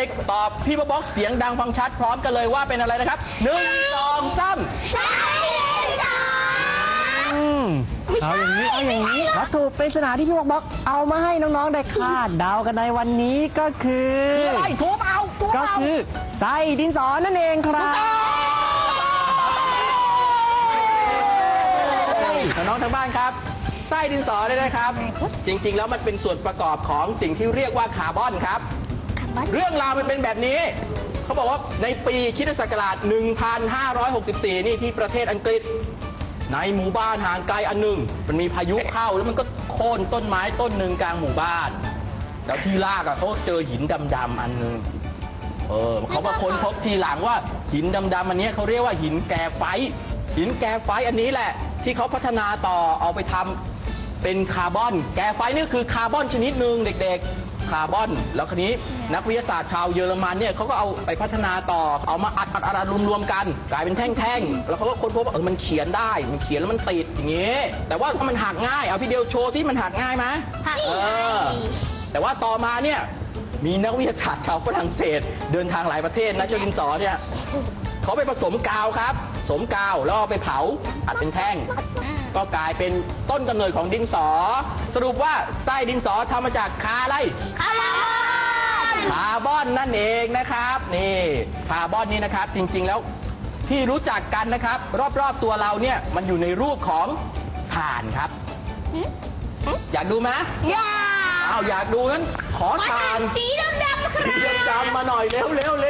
ด็กๆ ตอบพี่บ๊อบบ็อกเสียงดังฟังชัดพร้อมกันเลยว่าเป็นอะไรนะครับหนึ่งสองสามใช่สองอืมเอาอย่างนี้เอาอย่างนี้วัตถุปริศนาที่พี่บอกบอกเอามาให้น้องๆได้คาดเดากันในวันนี้ก็คือคืออะไรถูกเปล่าถูกเปก็ล่าคือไส้ดินสอนั่นเองครับน้องๆทางบ้านครับไส้ดินสอเนี่ยนะครับ จริง ๆ แล้วมันเป็นส่วนประกอบของสิ่งที่เรียกว่าคาร์บอนครับ เรื่องราวมันเป็นแบบนี้ เขาบอกว่าในปีคริสตศักราช 1564 นี่ที่ประเทศอังกฤษ ในหมู่บ้านห่างไกลอันหนึ่ง มันมีพายุเข้าแล้วมันก็โค่นต้นไม้ต้นหนึ่งกลางหมู่บ้าน แล้วที่ลากอะเขาเจอหินดำๆอันหนึ่งเออเขามาค้นพบทีหลังว่าหินดำๆอันนี้เขาเรียกว่าหินแกรไฟ หินแกรไฟอันนี้แหละ ที่เขาพัฒนาต่อเอาไปทำเป็นคาร์บอน แกรไฟนี่คือคาร์บอนชนิดหนึ่งเด็กๆ คาร์บอน แล้วคันนี้นักวิทยาศาสตร์ชาวเยอรมันเนี่ยเขาก็เอาไปพัฒนาต่อ เอามาอัดอัดอัดอัดรวมๆกัน กลายเป็นแท่งๆ แล้วเขาก็ค้นพบว่าเออมันเขียนได้ มันเขียนแล้วมันติดอย่างงี้แต่ว่าถ้ามันหักง่าย เอาพี่เดียวโชว์ที่มันหักง่ายไหมหักเออแต่ว่าต่อมาเนี่ยมีนักวิทยาศาสตร์ชาวฝรั่งเศส เดินทางหลายประเทศนะเจ้าดินสอเนี่ยเขาไปผสมกาวครับ สมกาวแล้วเอาไปเผาอัดเป็นแท่ง ก็กลายเป็นต้นกำเนิดของดินสอ สรุปว่าไส้ดินสอทำมาจากคาอะไร คาร์บอนคาร์บอนนั่นเองนะครับ นี่คาร์บอนนี่นะครับ จริงๆแล้วที่รู้จักกันนะครับ รอบๆตัวเราเนี่ยมันอยู่ในรูปของถ่านครับ อยากดูไหมยาอ้าวอยากดูงั้นขอทานสีดำๆค่ะ สีดำๆมาหน่อยเร็วเร็วเร็ว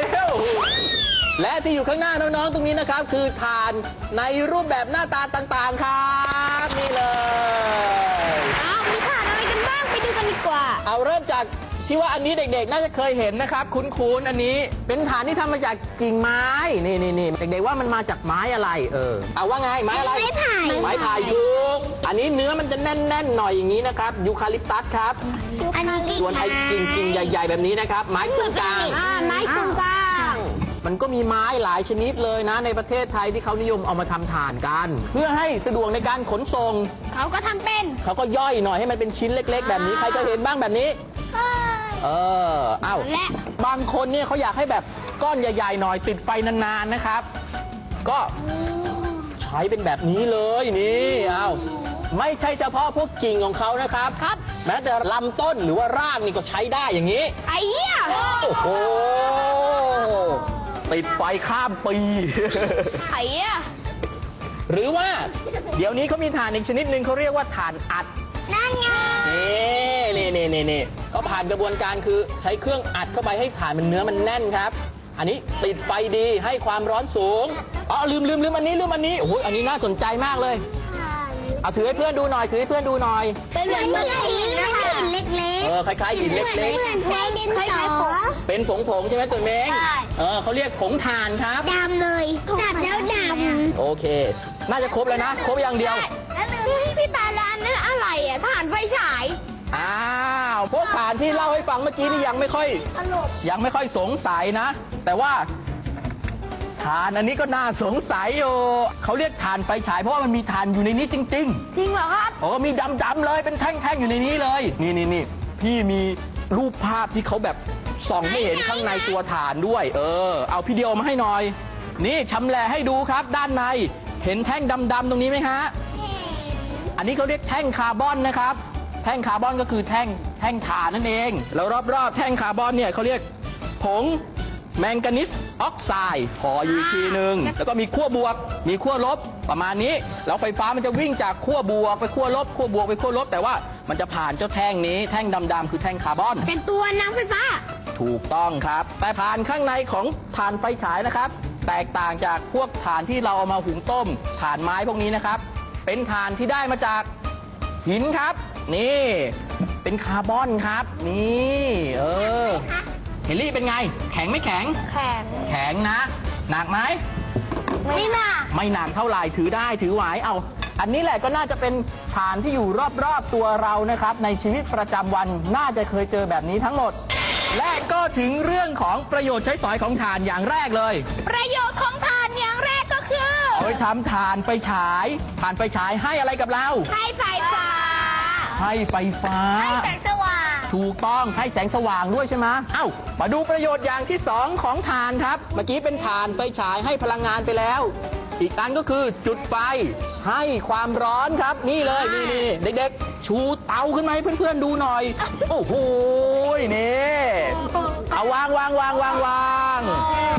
และที่อยู่ข้างหน้าน้องๆ ตรงนี้นะครับ คือทานในรูปแบบหน้าตาต่างๆครับนี่เลย อ้าวมีฐานอะไรกันบ้างไปดูกันดีกว่า เอาเริ่มจากที่ว่าอันนี้เด็กๆ น่าจะเคยเห็นนะครับ คุ้นๆ อันนี้เป็นฐานที่ทำมาจากกิ่งไม้นี่นี่นี่เด็กๆว่ามันมาจากไม้อะไร เออเอาว่าไงไม้อะไรไม้ไผ่ ไม้ไผ่ถูกอันนี้เนื้อมันจะแน่นๆหน่อยอย่างนี้นะครับยูคาลิปตัสครับ อันนี้ส่วนไอ้กิ่งๆใหญ่ ๆ แบบนี้นะครับ ไม้กึ่งกลาง อ่าไม้กึ่งกลาง มันก็มีไม้หลายชนิดเลยนะ ในประเทศไทยที่เขานิยมเอามาทำถ่านกัน เพื่อให้สะดวกในการขนส่ง เขาก็ทำเป็น เขาก็ย่อยหน่อยให้มันเป็นชิ้นเล็ก ๆ แบบนี้ ใครจะเห็นบ้างแบบนี้เอ้ยเออ เอ้า และ บางคนเนี่ยเขาอยากให้แบบก้อนใหญ่ๆหน่อยติดไฟนานๆนะครับ ก็ใช้เป็นแบบนี้เลยนี่เอ้าไม่ใช่เฉพาะพวกกิ่งของเขานะครับ ครับ แม้แต่ลำต้นหรือว่ารากนี่ก็ใช้ได้อย่างนี้ ไอ้เหี้ย โอ้โห ติดไฟข้ามปีไอ้เหี้ยหรือว่า เดี๋ยวนี้เขามีถ่านอีกชนิดหนึ่งเขาเรียกว่าถ่านอัด นั่นไงนี่นี่นี่นี่นี่ก็ผ่านกระบวนการคือใช้เครื่องอัดเข้าไปให้ถ่านมันเนื้อมันแน่นครับ อันนี้ติดไฟดีให้ความร้อนสูงอ๋อลืมลืมลืมอันนี้ลืมอันนี้โอ้โหอันนี้น่าสนใจมากเลย เอาถือให้เพื่อนดูหน่อยถือให้เพื่อนดูหน่อย เป็นเหมือนเมื่อกี้นะคะเล็กเออคล้ายๆหินเล็กเหมือนไฟดินสอๆเป็นผงผงๆใช่ไหมตัวเม้งใช่เออเขาเรียกผงถ่านครับ ดำเลยจับแล้วดำโอเค น่าจะครบแล้วนะ ครบอย่างเดียว แล้วพี่ปาร้านนั้นอะไรอะถ่านไฟฉาย อ้าวพวกฐานที่เล่าให้ฟังเมื่อกี้นี่ยังไม่ค่อย ตลก ยังไม่ค่อยสงสัยนะ แต่ว่า ฐานอันนี้ก็น่าสงสัยอยู่เขาเรียกฐานไฟฉายเพราะว่ามันมีฐานอยู่ในนี้จริง จริงเหรอครับ ๆ โอ้มีดำๆเลยเป็นแท่งๆอยู่ในนี้เลย นี่นี่นี่พี่มีรูปภาพที่เขาแบบส่องให้เห็นข้างในตัวฐานด้วย เออ เอาพี่เดียวมาให้หน่อย นี่ชำแหละให้ดูครับด้านใน เห็นแท่งดำๆตรงนี้ไหมฮะ อันนี้เขาเรียกแท่งคาร์บอนนะครับ แท่งคาร์บอนก็คือแท่งแท่งถ่านนั่นเอง แล้วรอบๆ แท่งคาร์บอนเนี่ยเขาเรียกผงแมงกานิส ออกไซด์พออยู่อีกทีหนึ่งแล้วก็มีขั้วบวก มีขั้วลบประมาณนี้ แล้วไฟฟ้ามันจะวิ่งจากขั้วบวกไปขั้วลบขั้วบวกไปขั้วลบ แต่ว่ามันจะผ่านเจ้าแท่งนี้แท่งดำๆคือแท่งคาร์บอน เป็นตัวน้ำไฟฟ้า ถูกต้องครับ แต่ฐานข้างในของถ่านไฟฉายนะครับ แตกต่างจากพวกถ่านที่เราเอามาหุงต้มถ่านไม้พวกนี้นะครับ เป็นถ่านที่ได้มาจากหินครับ นี่ เป็นคาร์บอนครับ นี่ เออเฮ ลลี่เป็นไง แข็งไม่แข็ง แข็ง แข็งนะ หนักไหม ไม่หนัก ไม่หนักเท่าไหร่ถือได้ถือไหวเอา อันนี้แหละก็น่าจะเป็นฐานที่อยู่รอบๆตัวเรานะครับ ในชีวิตประจำวันน่าจะเคยเจอแบบนี้ทั้งหมด และก็ถึงเรื่องของประโยชน์ใช้สอยของฐานอย่างแรกเลย ประโยชน์ของถ่านอย่างแรกก็คือเอาไปทำฐานไฟฉายฐานไฟฉายให้อะไรกับเรา ให้ไฟฟ้า ให้ไฟฟ้าให้แสงสว่าง ถูกต้องให้แสงสว่างด้วยใช่ไหมเอ้า มาดูประโยชน์อย่างที่สองของถ่านครับ เมื่อกี้เป็นถ่านไฟฉายให้พลังงานไปแล้ว อีกอันก็คือจุดไฟให้ความร้อนครับ นี่เลยนี่นี่เด็กๆ ชูเตาขึ้นมาให้เพื่อนๆดูหน่อย โอ้โหนี่เอาวางวางวางวางวาง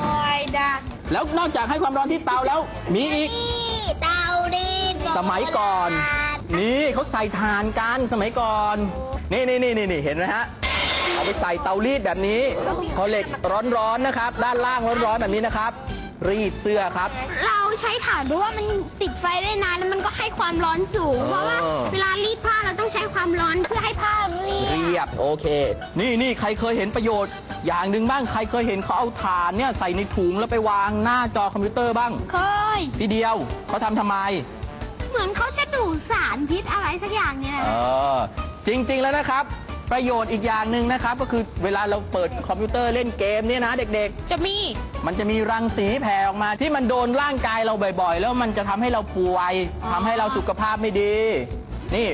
โอ้ยดักแล้วนอกจากให้ความร้อนที่เตาแล้ว มีอีกนี่เตาดีดสมัยก่อนนี่ เขาใส่ถ่านกันสมัยก่อนนี่นี่นี่นี่นี่เห็นไหมฮะเอาไปใส่เตารีดแบบนี้พอเหล็กร้อนๆนะครับ ด้านล่างร้อนๆแบบนี้นะครับ รีดเสื้อครับ เราใช้ถ่านเพราะว่ามันติดไฟได้นานแล้วมันก็ให้ความร้อนสูงเออเพราะว่าเวลารีดผ้าเราต้องใช้ความร้อนเพื่อให้ผ้าเรียบเรียบโอเค นี่นี่ใครเคยเห็นประโยชน์ อย่างหนึ่งบ้างใครเคยเห็นเขาเอาถ่านเนี่ยใส่ในถุงแล้วไปวางหน้าจอคอมพิวเตอร์บ้าง เคยพี่เดียวเขาทำทำไม เหมือนเขาจะดูดสารพิษอะไรสักอย่างเนี่ยเออจริง ๆ แล้วนะครับ ประโยชน์อีกอย่างหนึ่งนะครับ ก็คือเวลาเราเปิดคอมพิวเตอร์เล่นเกมเนี่ยนะเด็กจะมี ๆ มันจะมีรังสีแผ่ออกมาที่มันโดนร่างกายเราบ่อย ๆ แล้วมันจะทำให้เราป่วยอ๋อ ทำให้เราสุขภาพไม่ดี นี่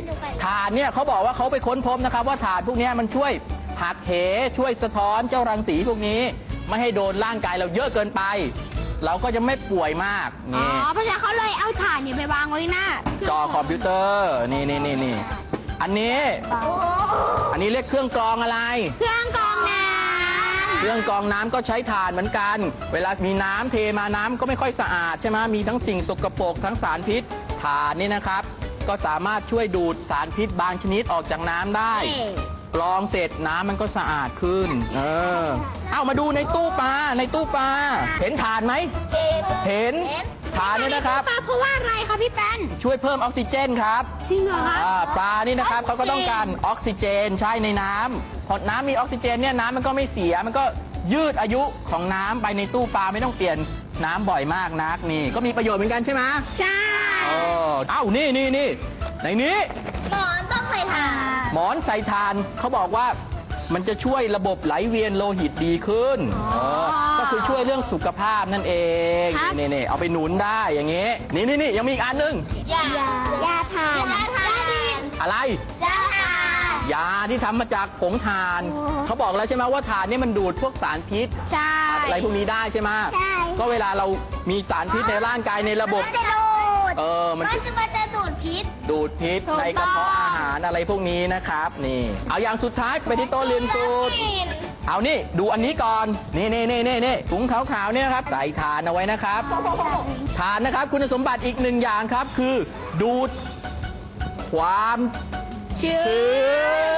ถ่านเนี่ยเขาบอกว่าเขาไปค้นพบนะครับ ว่าถ่านพวกเนี้ยมันช่วยหักเหช่วยสะท้อนเจ้ารังสีพวกนี้ ไม่ให้โดนร่างกายเราเยอะเกินไป เราก็จะไม่ป่วยมากอ๋อ นี่เพราะฉะนั้นเขาเลยเอาถ่านเนี่ยไปวางไว้หน้าจอคอมพิวเตอร์นี่นี่นี่นี่อันนี้โอ้อันนี้เรียกเครื่องกรองอะไร เครื่องกรองน้ำเครื่องกรองน้ำก็ใช้ถ่านเหมือนกัน เวลามีน้ำเทมาน้ำก็ไม่ค่อยสะอาดใช่ไหมมีทั้งสิ่งสกปรกทั้งสารพิษถ่านนี่นะครับ ก็สามารถช่วยดูดสารพิษบางชนิดออกจากน้ำได้ก รองเสร็จน้ำมันก็สะอาดขึ้น เออ เอามาดูในตู้ปลาในตู้ปลาเห็นถ่านไหม เห็นถ่านเนี่ยนะครับ ปลาเพราะว่าอะไรคะพี่แป้นช่วยเพิ่มออกซิเจนครับ จริงเหรอคะอ่าปลานี่นะครับเขาก็ต้องการออกซิเจนใช่ในน้ำพอน้ำมีออกซิเจนเนี่ยน้ำมันก็ไม่เสียมันก็ยืดอายุของน้ำไปในตู้ปลาไม่ต้องเปลี่ยนน้ำบ่อยมากนักนี่ ก็มีประโยชน์เหมือนกันใช่ไหมใช่ เออเอ้านี่นี่นี่ในนี้ หมอนต้องใส่ถ่านหมอนใส่ทานเขาบอกว่ามันจะช่วยระบบไหลเวียนโลหิตดีขึ้นอ๋อเออก็คือช่วยเรื่องสุขภาพนั่นเองครับ นี่นี่เอาไปหนุนได้อย่างงี้นี่นี่นี่ยังมีอีกอันหนึง ยายาถ่านยาถ่านอะไร ยาถ่าน ยาที่ทำมาจากผงถ่าน โอ้ เขาบอกแล้วใช่ไหมว่าถ่านเนี่ยมันดูดพวกสารพิษ ใช่ อะไรพวกนี้ได้ใช่ไหมใช่ ก็เวลาเรามีสารพิษในร่างกายในระบบ มันจะดูด เออมัน มันจะมันจะดูดพิษ ดูดพิษถูกต้อง ในกระเพาะอาหารอะไรพวกนี้นะครับ นี่ เอาอย่างสุดท้ายไปที่โต๊ะเรียนสูตร เอานี่ดูอันนี้ก่อน นี่นี่นี่นี่นี่ถุงขาวๆเนี่ยนะครับ ใส่ถ่านเอาไว้นะครับถ่านนะครับ คุณสมบัติอีกหนึ่งอย่างครับ คือ ดูด ความชื้ชื้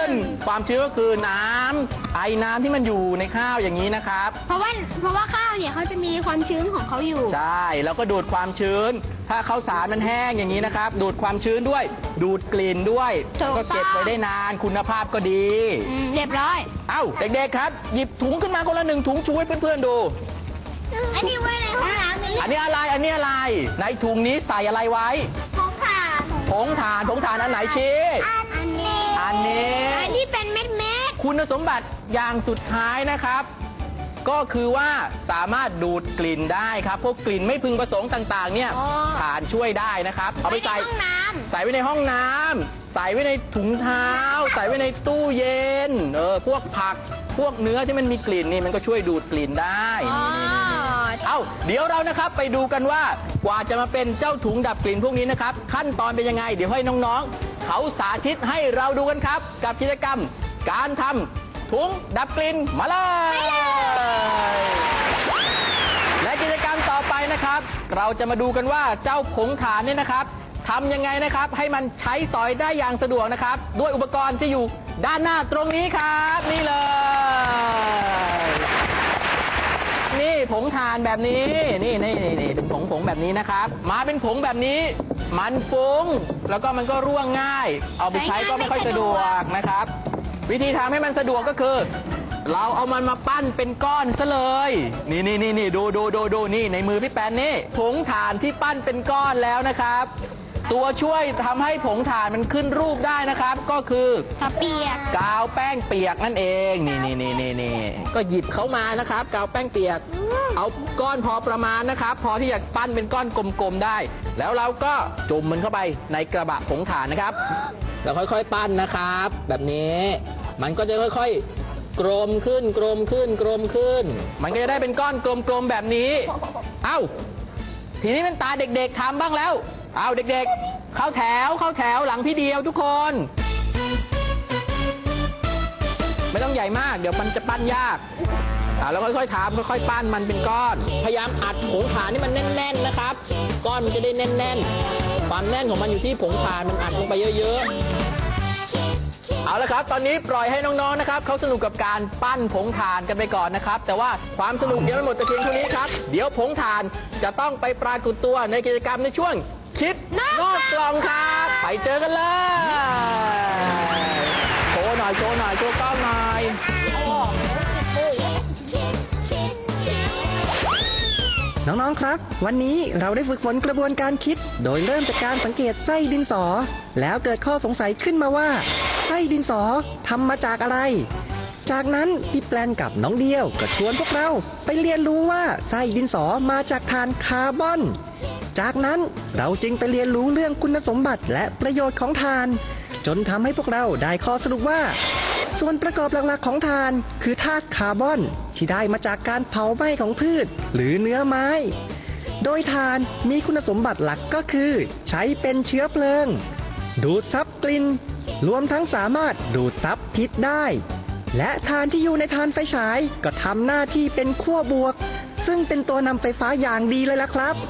น ความชื้นก็คือน้ำไอน้ำที่มันอยู่ในข้าวอย่างนี้นะครับ เพราะว่าเพราะว่าข้าวเนี่ยเขาจะมีความชื้นของเขาอยู่ ใช่ แล้วก็ดูดความชื้น ถ้าข้าวสารมันแห้งอย่างนี้นะครับ ดูดความชื้นด้วย ดูดกลิ่นด้วยถูกต้องก็เก็บไว้ได้นานคุณภาพก็ดี อืมเรียบร้อย เอ้าเด็กๆครับ หยิบถุงขึ้นมาคนละหนึ่งถุงช่วยเพื่อนๆดู อันนี้ไว้ในห้องน้ำนี่อันนี้อะไรอันนี้อะไร ในถุงนี้ใส่อะไรไว้ของผ่านผงถ่านผงถ่านอันไหนชี้ อันนี้ อันนี้ อันที่เป็นเม็ดเม็ดคุณสมบัติอย่างสุดท้ายนะครับ ก็คือว่าสามารถดูดกลิ่นได้ครับ พวกกลิ่นไม่พึงประสงค์ต่างๆ เนี่ยถ่านช่วยได้นะครับ เอาไปใส่ในห้องน้ใส่ไว้ในห้องน้ำใส่ไว้ในถุงเท้า ใส่ไว้ในตู้เย็นเออพวกผักพวกเนื้อที่มันมีกลิ่นนี่มันก็ช่วยดูดกลิ่นได้ำอ๋อ นี่ๆๆๆ เอ้าเดี๋ยวเรานะครับไปดูกันว่ากว่าจะมาเป็นเจ้าถุงดับกลิ่นพวกนี้นะครับ ขั้นตอนเป็นยังไง เดี๋ยวให้น้องๆ เขาสาธิตให้เราดูกันครับ กับกิจกรรม การทำ ถุงดับกลิ่นมาเลยและกิจกรรมต่อไปนะครับ เราจะมาดูกันว่าเจ้าผงถ่านเนี่ยนะครับทำยังไงนะครับ ให้มันใช้สอยได้อย่างสะดวกนะครับ ด้วยอุปกรณ์ที่อยู่ด้านหน้าตรงนี้ครับ นี่เลย นี่ผงถ่านแบบนี้นี่นี่นี่นี่เป็นผงผงแบบนี้นะครับ มาเป็นผงแบบนี้ มันฟุ้ง แล้วก็มันก็ร่วงง่าย เอาไปใช้ก็ไม่ค่อยสะดวกนะครับ วิธีทำให้มันสะดวกก็คือ เราเอามันมาปั้นเป็นก้อนซะเลย นี่นี่นี่นี่ดูดูดูดูนี่ในมือพี่แปนนี่ผงถ่านที่ปั้นเป็นก้อนแล้วนะครับ ตัวช่วยทำให้ผงถ่านมันขึ้นรูปได้นะครับ ก็คือ กระเปียก กาวแป้งเปียกนั่นเอง นี่นี่นี่นี่นี่ก็หยิบเขามานะครับ กาวแป้งเปียกเอาก้อนพอประมาณนะครับ พอที่จะปั้นเป็นก้อนกลมๆได้ แล้วเราก็จุ่มมันเข้าไปในกระบะผงถ่านนะครับ แล้วค่อยๆปั้นนะครับ แบบนี้ มันก็จะค่อยๆ กลมขึ้น กลมขึ้น กลมขึ้น มันก็จะได้เป็นก้อนกลมๆแบบนี้ เอ้า ทีนี้เป็นตาเด็กๆทำบ้างแล้ว เอาเด็กๆ เข้าแถว เข้าแถวหลังพี่เดียวทุกคน ไม่ต้องใหญ่มาก เดี๋ยวมันจะปั้นยากอ่าแล้วค่อยๆทำค่อยๆปั้นมันเป็นก้อน พยายามอัดผงถ่านให้มันแน่น ๆนะครับ ก้อนมันจะได้แน่น ๆ ความแน่นของมันอยู่ที่ผงถ่านมันอัดลงไปเยอะๆ เอาละครับ ตอนนี้ปล่อยให้น้องๆนะครับเขาสนุกกับการปั้นผงถ่านกันไปก่อนนะครับ แต่ว่าความสนุกยังไม่หมดแต่เพียงเท่านี้ครับ เดี๋ยวผงถ่านจะต้องไปปรากฏตัวในกิจกรรมในช่วง คิดนอกกล่องครับ ไปเจอกันเลยโชว์หน่อยโชว์หน่อยโชว์ น้องๆ ครับ วันนี้เราได้ฝึกฝนกระบวนการคิด โดยเริ่มจากการสังเกตไส้ดินสอ แล้วเกิดข้อสงสัยขึ้นมาว่า ไส้ดินสอทำมาจากอะไร จากนั้นพี่แปลนกับน้องเดียวก็ชวนพวกเราไปเรียนรู้ว่าไส้ดินสอมาจากถ่านคาร์บอน จากนั้นเราจึงไปเรียนรู้เรื่องคุณสมบัติและประโยชน์ของถ่าน จนทำให้พวกเราได้ข้อสรุปว่า ส่วนประกอบหลักๆของถ่านคือธาตุคาร์บอน ที่ได้มาจากการเผาไหม้ของพืช หรือเนื้อไม้ โดยถ่านมีคุณสมบัติหลักก็คือ ใช้เป็นเชื้อเพลิง ดูดซับกลิ่นรวมทั้งสามารถดูดซับพิษได้ และถ่านที่อยู่ในถ่านไฟฉายก็ทำหน้าที่เป็นขั้วบวก ซึ่งเป็นตัวนำไฟฟ้าอย่างดีเลยล่ะครับ